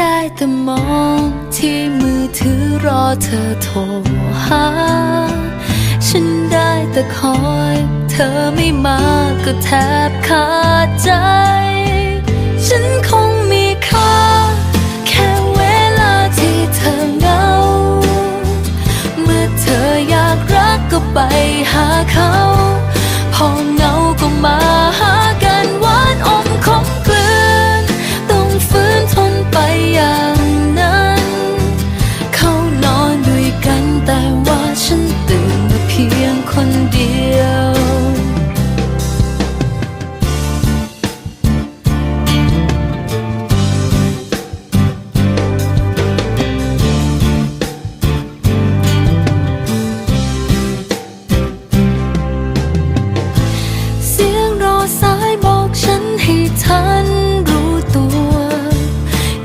ได้แต่มองที่มือถือรอเธอโทรหา ฉันได้แต่คอย เธอไม่มาก็แทบขาดใจ ฉันคงมีค่า แค่เวลาที่เธอเหงา เมื่อเธออยากรักก็ไปหาเขาพอ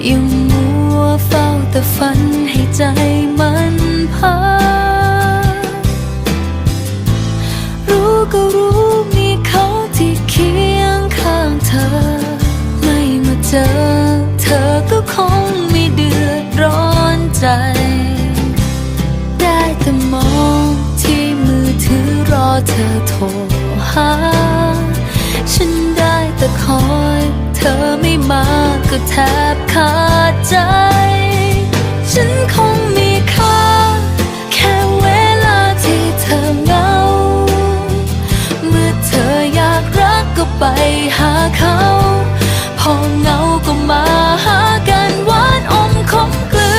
ยังมัวเฝ้าแต่ฝันให้ใจมันพักรู้ก็รู้มีเขาที่เคียงข้างเธอ ไม่มาเจอ เธอก็คงไม่เดือดร้อนใจ ได้แต่มองที่มือถือรอเธอโทรหา ฉันได้แต่คอยเธอไม่มา ก็แทบขาดใจ ฉันคงมีค่า แค่เวลาที่เธอเหงา เมื่อเธออยากรักก็ไปหาเขา พอเหงาก็มาหากันหวานอมขมกลื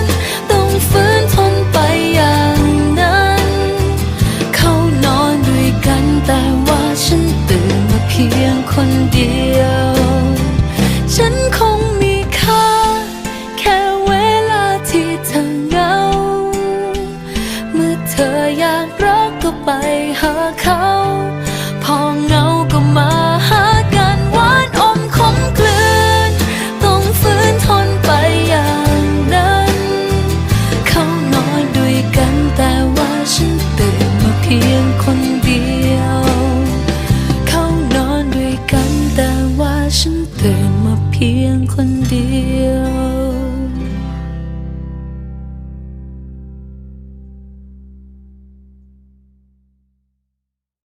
น ต้องฝืนทนไปอย่างนั้น เขานอนด้วยกันแต่ว่าฉันตื่นมาเพียงคนเดียว ไป